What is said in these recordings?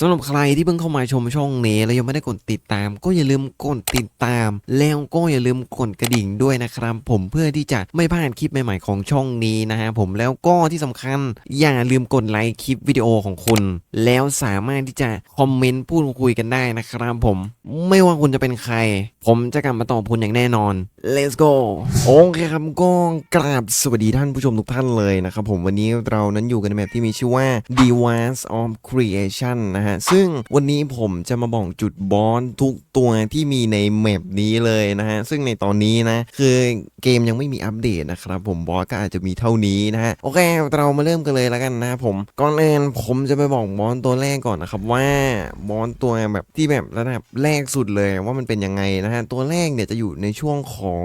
สำหรับใครที่เพิ่งเข้ามาชมช่องนี้แล้วยังไม่ได้กดติดตาม ก็อย่าลืมกดติดตาม แล้วก็อย่าลืมกดกระดิ่งด้วยนะครับ ผมเพื่อที่จะไม่พลาดคลิปใหม่ๆของช่องนี้นะฮะผมแล้วก็ที่สำคัญอย่าลืมกดไลค์คลิปวิดีโอของคุณ แล้วสามารถที่จะคอมเมนต์พูดคุยกันได้นะครับผมไม่ว่าคุณจะเป็นใคร ผมจะกลับมาตอบคุณอย่างแน่นอน let's go โอเคครับก็กราบสวัสดีท่านผู้ชมทุกท่านเลยนะครับผมวันนี้เรานั้นอยู่กันในแมปที่มีชื่อว่า d e v a n c e of Creation นะฮะซึ่งวันนี้ผมจะมาบอกจุดบอสทุกตัวที่มีในแมปนี้เลยนะฮะ ซึ่งในตอนนี้นะคือเกมยังไม่มีอัปเดตนะครับผมบอสก็อาจจะมีเท่านี้นะฮะ โอเค เรามาเริ่มกันเลยแล้วกันนะผมก่อนอื่นผมจะไปบอกบอสตัวแรกก่อนนะครับว่าบอสตัวแบบที่แบบระดับแรกสุดเลยว่ามันเป็นยังไงนะฮะตัวแรกเนี่ยจะอยู่ในช่วงของ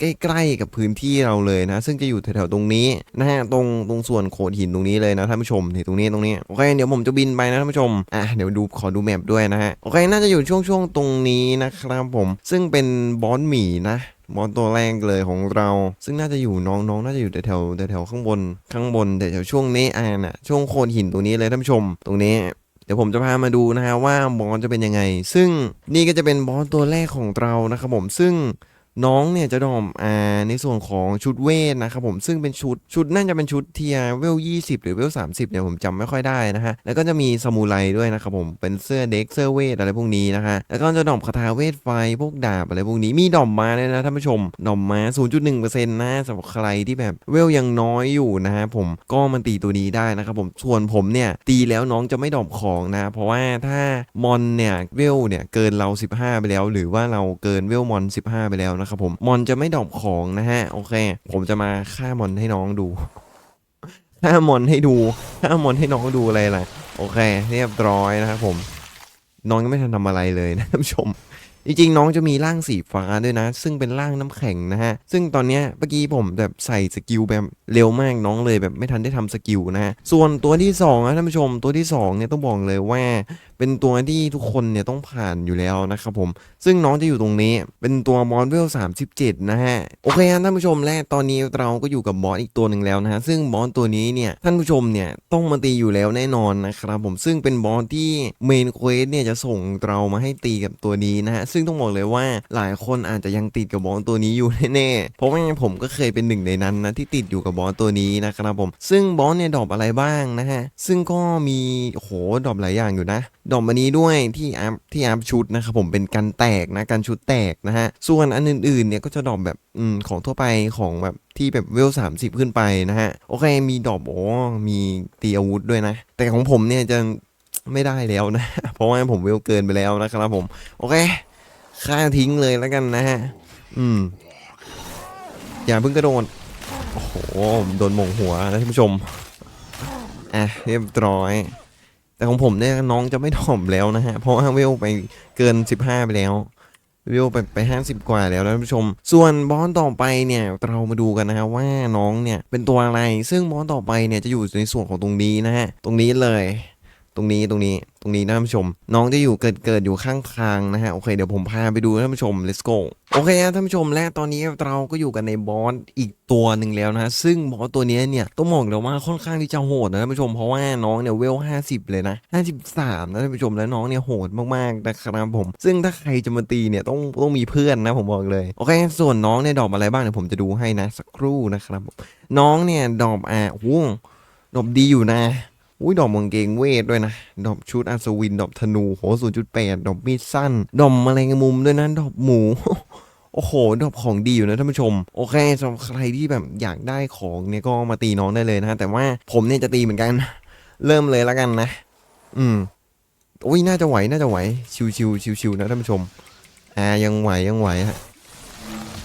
ใกล้ๆกับพื้นที่เราเลยนะ ซึ่งจะอยู่แถวๆตรงนี้นะฮะตรงตรงส่วนโขดหินตรงนี้เลยนะท่านผู้ชมนี่ตรงนี้ตรงนี้โอเคเดี๋ยวผมจะบินไปนะท่านผู้ชมอะเดี๋ยวดูขอดูแมปด้วยนะฮะโอเคน่าจะอยู่ช่วงช่วงตรงนี้นะครับผม ซึ่งเป็นบอสหมีนะบอสตัวแรกเลยของเรา ซึ่งน่าจะอยู่น้องน้องน่าจะอยู่แถวแถวข้างบน ข้างบนแถวช่วงเนี้อ่าน่ะช่วงโคนหินตรงนี้เลยท่านผู้ชม ตรงนี้ เดี๋ยวผมจะพามาดูนะฮะว่าบอสจะเป็นยังไง ซึ่งนี่ก็จะเป็นบอสตัวแรกของเรานะครับผมซึ่ง น้องเนี่ยจะดอมอาในส่วนของชุดเวทนะครับผมซึ่งเป็นชุดชุดน่าจะเป็นชุดเทียเวล 20 หรือเวล 30เนี่ยผมจำไม่ค่อยได้นะฮะแล้วก็จะมีสมูไรด้วยนะครับผมเป็นเสื้อเด็กเสื้อเวทอะไรพวกนี้นะฮะแล้วก็จะดอมคาถาเวทไฟพวกดาบอะไรพวกนี้มีดอมมาเลยนะท่านผู้ชมดอมมา 0.1%นะสำหรับใครที่แบบเวลยังน้อยอยู่นะฮะผมก็มันตีตัวนี้ได้นะครับผมส่วนผมเนี่ยตีแล้วน้องจะไม่ดอมของนะ เพราะว่าถ้ามอนเนี่ยเวลเนี่ยเกินเรา 15 ไปแล้ว หรือว่าเราเกินเวลมอน 15 ไปแล้วนะครับผมมอนจะไม่ดรอปของนะฮะโอเค ผมจะมาฆ่ามอนให้น้องดูฆ่ามอนให้ดูฆ่ามอนให้น้องดูอะไรล่ะ โอเค เรียบร้อยนะครับผม น้องยังไม่ทันทำอะไรเลยนะท่านผู้ชม จริงๆน้องจะมีร่างสีฟ้าด้วยนะ ซึ่งเป็นร่างน้ำแข็งนะฮะ ซึ่งตอนเนี้ยเมื่อกี้ผมแบบใส่สกิลแบบเร็วมากน้องเลยแบบไม่ทันได้ทำสกิลนะฮะ ส่วนตัวที่สองนะท่านผู้ชมตัวที่สองเนี่ยต้องบอกเลยว่า เป็นตัวที่ทุกคนเนี่ยต้องผ่านอยู่แล้วนะครับผม ซึ่งน้องจะอยู่ตรงนี้เป็นตัวมอนเวล 37 นะฮะ โอเคครับท่านผู้ชมและตอนนี้เราก็อยู่กับบอสอีกตัวหนึ่งแล้วนะฮะ ซึ่งบอสตัวนี้เนี่ยท่านผู้ชมเนี่ยต้องมาตีอยู่แล้วแน่นอนนะครับผมซึ่งเป็นบอสที่เมนเควสเนี่ยจะส่งเรามาให้ตีกับตัวนี้นะฮะซึ่งต้องบอกเลยว่าหลายคนอาจจะยังติดกับบอสตัวนี้อยู่แน่ๆเพราะว่าผมก็เคยเป็นหนึ่งในนั้นนะที่ติดอยู่กับบอสตัวนี้นะครับผม ซึ่งบอสเนี่ยดรอปอะไรบ้างนะฮะซึ่งก็มีโหดรอปหลายอย่างอยู่นะดอกมานี้ด้วยที่อัพที่อัพชุดนะครับผมเป็นกันแตกนะกันชุดแตกนะฮะส่วนอันอื่นๆเนี่ยก็จะดอกแบบอของทั่วไปของแบบที่แบบเวล 30 ขึ้นไปนะฮะ โอเค มีดอกโอ้มีตีอาวุธด้วยนะ แต่ของผมเนี่ยจะไม่ได้แล้วนะ เพราะว่าผมเวลเกินไปแล้วนะครับผม โอเค ฆ่าทิ้งเลยแล้วกันนะฮะ อืม อย่าเพิ่งกระโดด โอ้โห โดนหมงหัวนะท่านผู้ชม อะเรียบร้อย แต่ของผมเนี่ยน้องจะไม่ถ่อมแล้วนะฮะ เพราะว่าเวลไปเกิน 15 ไปแล้วเวไปไปห้าสิบกว่าแล้วนะท่านผู้ชม ส่วนบอสต่อไปเนี่ยเรามาดูกันนะฮะว่าน้องเนี่ยเป็นตัวอะไร ซึ่งบอสต่อไปเนี่ยจะอยู่ในส่วนของตรงนี้นะฮะ ตรงนี้เลย ตรงนี้ตรงนี้ตรงนี้นะท่านผู้ชม น้องจะอยู่เกิดเกิดอยู่ข้างทางนะฮะโอเคเดี๋ยวผมพาไปดูนะท่านผู้ชม let's go โอเคครับท่านผู้ชมและตอนนี้เราก็อยู่กันในบอสอีกตัวหนึ่งแล้วนะ ซึ่งบอสตัวนี้เนี่ยต้องบอกเลยว่าค่อนข้างที่จะโหดนะท่านผู้ชมเพราะว่าน้องเนี่ยเวล 50 เลยนะ 53 นะท่านผู้ชมและน้องเนี่ยโหดมากๆนะครับผม ซึ่งถ้าใครจะมาตีเนี่ยต้องต้องมีเพื่อนนะผมบอกเลยโอเค ส่วนน้องเนี่ยดอปอะไรบ้างเดี๋ยวผมจะดูให้นะสักครู่นะครับผมน้องเนี่ยดอปอะโอ้โหดอปดีอยู่นะ อุ้ยดอกมังเกงเวทด้วยนะ ดอกชุดอัศวิน ดอกธนูโหศูนย์จุดแปดดอกมีดสั้น ดอกแมลงมุมด้วยนะ ดอกหมู โอ้โห ดอกของดีอยู่นะท่านผู้ชม โอเคสำหรับใครที่แบบอยากได้ของเนี่ยก็มาตีน้องได้เลยนะ แต่ว่าผมเนี่ยจะตีเหมือนกัน เริ่มเลยแล้วกันนะ อืมอุ้ยน่าจะไหว น่าจะไหว ชิวชิวชิวชิวๆนะท่านผู้ชม อ่า ยังไหว ยังไหวฮะ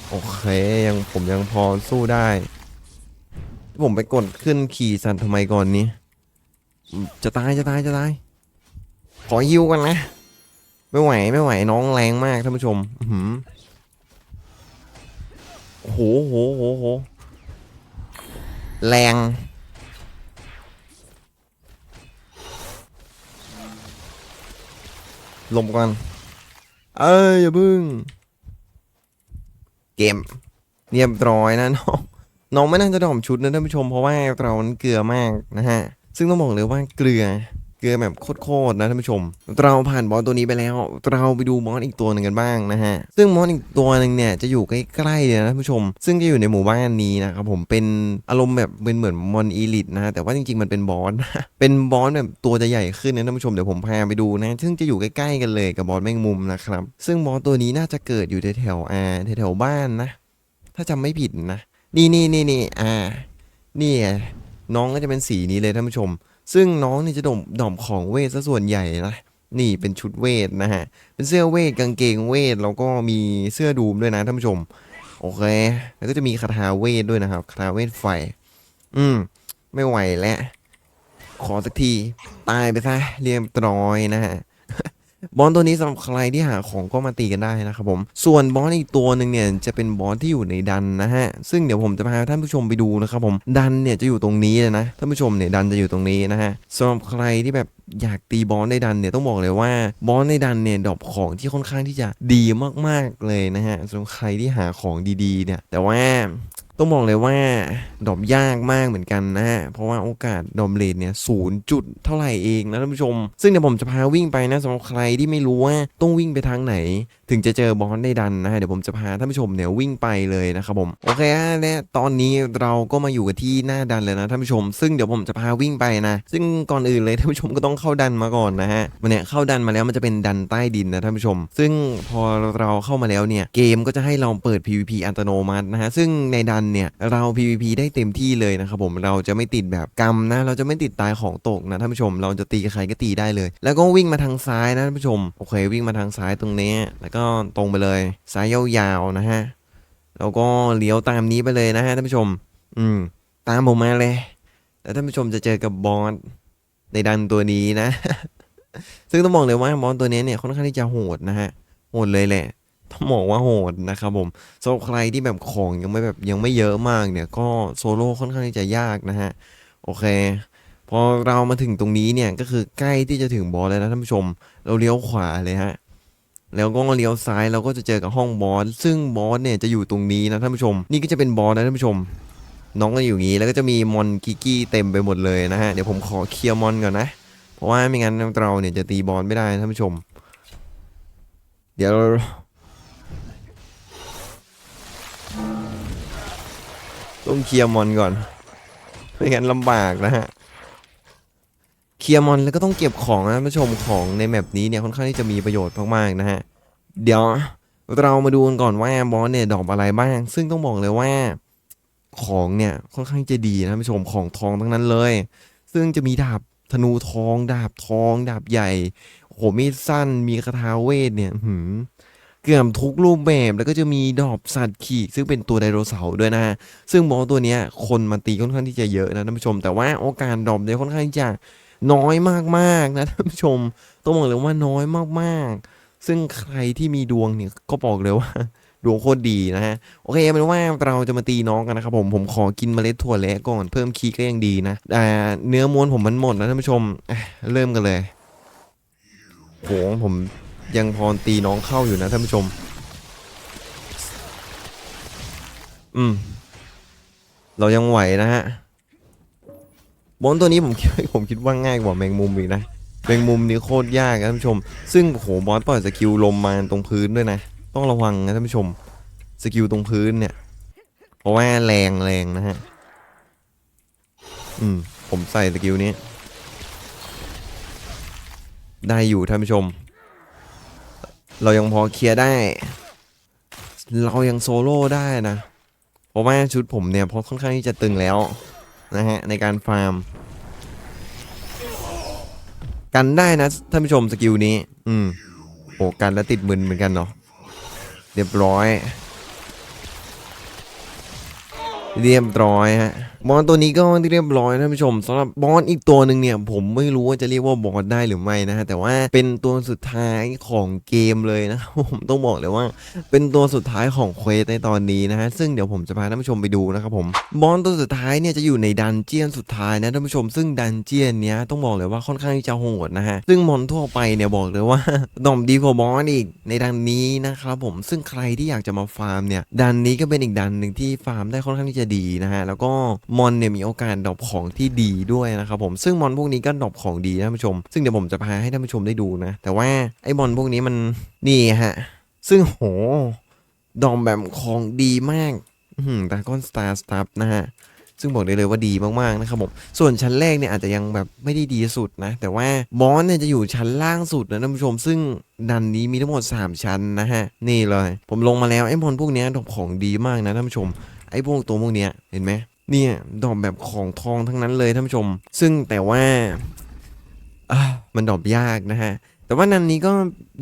โอเค ยังผมยังพอสู้ได้ ผมไปกดขึ้นขี่สันทำไมก่อนนี้ จะตายจะตายจะตาย ขอยิวกันนะ ไม่ไหวไม่ไหวน้องแรงมากท่านผู้ชมอื้อหือโอ้โหโหโหโหแรงลมก่อน เอ้ยอย่าพึ่งเกมเรียบร้อยนะน้อง น้องไม่น่าจะดอมชุดนะท่านผู้ชมเพราะว่าเรานั้นเกลือมากนะฮะ ซึ่งต้องบอกเลยว่าเกลือเกลือแบบโคตรๆนะท่านผู้ชม เราผ่านบอสตัวนี้ไปแล้ว เราไปดูบอสอีกตัวหนึ่งกันบ้างนะฮะ ซึ่งบอสอีกตัวหนึ่งเนี่ยจะอยู่ใกล้ๆเลยนะท่านผู้ชม ซึ่งจะอยู่ในหมู่บ้านนี้นะครับผมเป็นอารมณ์แบบเป็นเหมือนมอนอีลิทนะ แต่ว่าจริงๆมันเป็นบอสเป็นบอสแบบตัวจะใหญ่ขึ้นนะท่านผู้ชมเดี๋ยวผมพาไปดูนะ ซึ่งจะอยู่ใกล้ๆกันเลยกับบอสแมงมุมนะครับ ซึ่งบอสตัวนี้น่าจะเกิดอยู่แถวๆอ่าแถวๆบ้านนะ ถ้าจำไม่ผิดนะ นี่นี่นี่นี่อ่า นี่ น้องก็จะเป็นสีนี้เลยท่านผู้ชม ซึ่งน้องนี่จะดมดอมของเวทซะส่วนใหญ่นะนี่เป็นชุดเวทนะฮะ เป็นเสื้อเวทกางเกงเวทแล้วก็มีเสื้อดูมด้วยนะท่านผู้ชม โอเค แล้วก็จะมีคาถาเวทด้วยนะครับคาถาเวทไฟ อืม ไม่ไหวแล้ว ขอสักที ตายไปซะเรียบร้อยนะฮะ บอสตัวนี้สำหรับใครที่หาของก็มาตีกันได้นะครับผมส่วนบอสอีกตัวหนึ่งเนี่ยจะเป็นบอสที่อยู่ในดันนะฮะซึ่งเดี๋ยวผมจะพาท่านผู้ชมไปดูนะครับผมดันเนี่ยจะอยู่ตรงนี้เลยนะท่านผู้ชมเนี่ยดันจะอยู่ตรงนี้นะฮะสำหรับใครที่แบบอยากตีบอสในดันเนี่ยต้องบอกเลยว่าบอสในดันเนี่ยดอปของที่ค่อนข้างที่จะดีมากๆเลยนะฮะสำหรับใครที่หาของดีๆเนี่ยแต่ว่า ต้องบอกเลยว่าดรอปยากมากเหมือนกันนะฮะ เพราะว่าโอกาสดรอมเลทเนี่ยศูนย์จุดเท่าไหร่เองนะท่านผู้ชม ซึ่งเดี๋ยวผมจะพาวิ่งไปนะสำหรับใครที่ไม่รู้ว่าต้องวิ่งไปทางไหน ถึงจะเจอบอสได้ดันนะฮะ เดี๋ยวผมจะพาท่านผู้ชมเนี่ยวิ่งไปเลยนะครับผม โอเคฮะและตอนนี้เราก็มาอยู่กันที่หน้าดันเลยนะท่านผู้ชม ซึ่งเดี๋ยวผมจะพาวิ่งไปนะ ซึ่งก่อนอื่นเลยท่านผู้ชมก็ต้องเข้าดันมาก่อนนะฮะมันเนี่ยเข้าดันมาแล้วมันจะเป็นดันใต้ดินนะท่านผู้ชม ซึ่งพอเราเข้ามาแล้วเนี่ยเกมก็จะให้เราเปิด PVP อัตโนมัตินะฮะซึ่งในดันเนี่ยเรา PVP ได้เต็มที่เลยนะครับผมเราจะไม่ติดแบบกรรมนะ เราจะไม่ติดตายของตกนะท่านผู้ชม เราจะตีกับใครก็ตีได้เลย แล้วก็วิ่งมาทางซ้ายนะท่านผู้ชมโอเควิ่งมาทางซ้ายตรงนี้ แล้วก็ตรงไปเลยซ้ายยาวๆนะฮะแล้วก็เลี้ยวตามนี้ไปเลยนะฮะท่านผู้ชม อืม ตามผมมาเลย แล้วท่านผู้ชมจะเจอกับบอสในดันตัวนี้นะ ซึ่งต้องบอกเลยว่าบอสตัวนี้เนี่ยค่อนข้างที่จะโหดนะฮะโหดเลยแหละ ต้องบอกว่าโหดนะครับผมสำหรับใครที่แบบของยังไม่แบบยังไม่เยอะมากเนี่ยก็โซโล่ค่อนข้างที่จะยากนะฮะโอเค พอเรามาถึงตรงนี้เนี่ยก็คือใกล้ที่จะถึงบอสแล้วนะท่านผู้ชม เราเลี้ยวขวาเลยฮะแล้วก็เลี้ยวซ้ายเราก็จะเจอกับห้องบอสซึ่งบอสเนี่ยจะอยู่ตรงนี้นะท่านผู้ชม นี่ก็จะเป็นบอสนะท่านผู้ชม น้องก็อยู่งี้แล้วก็จะมีมอนกิกกี้เต็มไปหมดเลยนะฮะเดี๋ยวผมขอเคลียร์มอนก่อนนะเพราะว่าไม่งั้นเราเนี่ยจะตีบอสไม่ได้นะท่านผู้ชม เดี๋ยว ต้องเคลียร์มอนก่อน ไม่งั้นลำบากนะฮะ เคลียร์มอนแล้วก็ต้องเก็บของนะท่านผู้ชมของในแมปนี้เนี่ยค่อนข้างที่จะมีประโยชน์มากๆนะฮะ เดี๋ยวเรามาดูกันก่อนว่าบอสเนี่ยดอกอะไรบ้าง ซึ่งต้องบอกเลยว่าของเนี่ยค่อนข้างจะดีนะท่านผู้ชมของทองทั้งนั้นเลย ซึ่งจะมีดาบธนูทอง ดาบทอง ดาบใหญ่โหมีดสั้นมีคาถาเวทเนี่ยหือ เกือบทุกรูปแบบแล้วก็จะมีดอบสัตว์ขี่ซึ่งเป็นตัวไดโนเสาร์ด้วยนะฮะซึ่งบอตัวเนี้ยคนมาตีค่อนข้างที่จะเยอะนะท่านผู้ชม แต่ว่าโอกาสดอปเนี่ยค่อนข้างจะน้อยมากๆนะท่านผู้ชมต้องบอกเลยว่าน้อยมากๆ ซึ่งใครที่มีดวงเนี่ยก็บอกเลยว่าดวงโคตรดีนะฮะ โอเคเป็นว่าเราจะมาตีน้องกันนะครับผมผมขอกินเมล็ดถั่วแระก่อนเพิ่มคีก็ยังดีนะแต่เนื้อม้วลผมมันหมดนะท่านผู้ชมเริ่มกันเลยโหผม ยังพอตีน้องเข้าอยู่นะท่านผู้ชม อืม เรายังไหวนะฮะบอลตัวนี้ผมคิดผมคิดว่าง่ายกว่าแมงมุมอีกนะแมงมุมนี่โคตรยากนะท่านผู้ชม ซึ่งโหบอสปล่อยสกิลลมมาตรงพื้นด้วยนะ ต้องระวังนะท่านผู้ชม สกิลตรงพื้นเนี่ย เพราะว่าแรงแรงนะฮะ อืม ผมใส่สกิลนี้ ได้อยู่ท่านผู้ชม เรายังพอเคลียร์ได้ เรายังโซโล่ได้นะเพราะว่าชุดผมเนี่ยพราะค่อนข้างที่จะตึงแล้วนะฮะในการฟาร์ม กันได้นะท่านผู้ชมสกิลนี้ อืมโอ้กันแล้วติดมึนเหมือนกันเนาะเรียบร้อย เรียบร้อยฮะ บอสตัวนี้ก็ที่เรียบร้อยท่านผู้ชมสำหรับบอสอีกตัวหนึ่งเนี่ยผมไม่รู้ว่าจะเรียกว่าบอสได้หรือไม่นะฮะแต่ว่าเป็นตัวสุดท้ายของเกมเลยนะครับผมต้องบอกเลยว่า เป็นตัวสุดท้ายของเควสในตอนนี้นะฮะซึ่งเดี๋ยวผมจะพาท่านผู้ชมไปดูนะครับผมบอสตัวสุดท้ายเนี่ยจะอยู่ในดันเจียนสุดท้ายนะท่านผู้ชม ซึ่งดันเจียนเนี้ยต้องบอกเลยว่าค่อนข้างที่จะโหดนะฮะซึ่งมอนทั่วไปเนี่ยบอกเลยว่าดอมดีกว่าบอสอีกในดันนี้นะครับผมซึ่งใครที่อยากจะมาฟาร์มเนี่ยดันนี้ก็เป็นอีกดันหนึ่งที่ฟาร์มได้ค่อนข้างที่จะดีนะฮะแล้วก็มอนเนี่ยมีโอกาสดรอปของที่ดีด้วยนะครับผมซึ่งมอนพวกนี้ก็ดรอปของดีนะท่านผู้ชม ซึ่งเดี๋ยวผมจะพาให้ท่านผู้ชมได้ดูนะ แต่ว่าไอ้มอนพวกนี้มันนี่ฮะซึ่งโหดอมแบบของดีมากแต่ก้อนสตาร์สตัฟนะฮะซึ่งบอกได้เลยว่าดีมากๆนะครับผมส่วนชั้นแรกเนี่ยอาจจะยังแบบไม่ได้ดีสุดนะ แต่ว่าบอสเนี่ยจะอยู่ชั้นล่างสุดนะท่านผู้ชม ซึ่งดันนี้มีทั้งหมด 3 ชั้นนะฮะ นี่เลย ผมลงมาแล้วไอ้มอนพวกเนี้ยดอกของดีมากนะท่านผู้ชม ไอ้พวกตัวพวกเนี้ยเห็นไหม เนี่ยดอกแบบของทองทั้งนั้นเลยท่านผู้ชม ซึ่งแต่ว่าอมันดอกยากนะฮะแต่ว่านันนี้ก็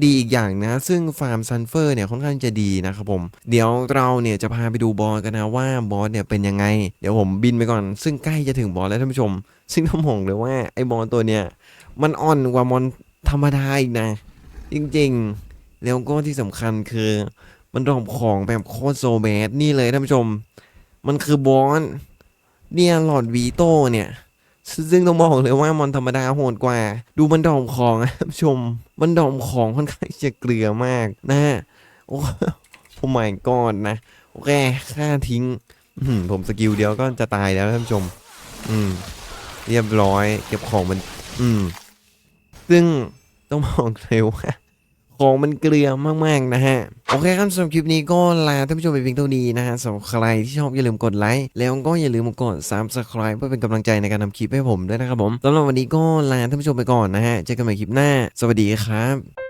ดีอีกอย่างนะ ซึ่งฟาร์มซันเฟอร์เนี่ยค่อนข้างจะดีนะครับผม เดี๋ยวเราเนี่ยจะพาไปดูบอสกันนะว่าบอสเนี่ยเป็นยังไง เดี๋ยวผมบินไปก่อน ซึ่งใกล้จะถึงบอสแล้วท่านผู้ชม ซึ่งต้องบอกเลยว่าไอ้บอสตัวเนี่ยมันอ่อนกว่ามอนธรรมดาอีกนะ จริงๆ แล้วก็ที่สำคัญคือ มันรอบของแบบโคตรโซแบดนี่เลยท่านผู้ชม มันคือบอส เนี่ยหลอดวีโต้เนี่ยซึ่งต้องบอกเลยว่ามอนธรรมดาโหดกว่า ดูมันดอมของอะท่านผู้ชม มันดอมของค่อนข้างจะเกลือมากนะฮะโอ้โอ้ไม่ก่อนนะ โอเคค่าทิ้งผมสกิลเดียวก็จะตายแล้วท่านผู้ชม อืม เรียบร้อย เก็บของมัน อืม ซึ่งต้องบอกเลยว่า ของมันเกลือมากๆนะฮะ โอเคครับสำหรับคลิปนี้ก็ลาท่านผู้ชมไปเพียงเท่านี้นะฮะสำหรับใครที่ชอบอย่าลืมกดไลค์แล้วก็อย่าลืมกด subscribe เพื่อเป็นกำลังใจในการทำคลิปให้ผมด้วยนะครับผมสำหรับวันนี้ก็ลาท่านผู้ชมไปก่อนนะฮะเจอกันใหม่คลิปหน้า สวัสดีครับ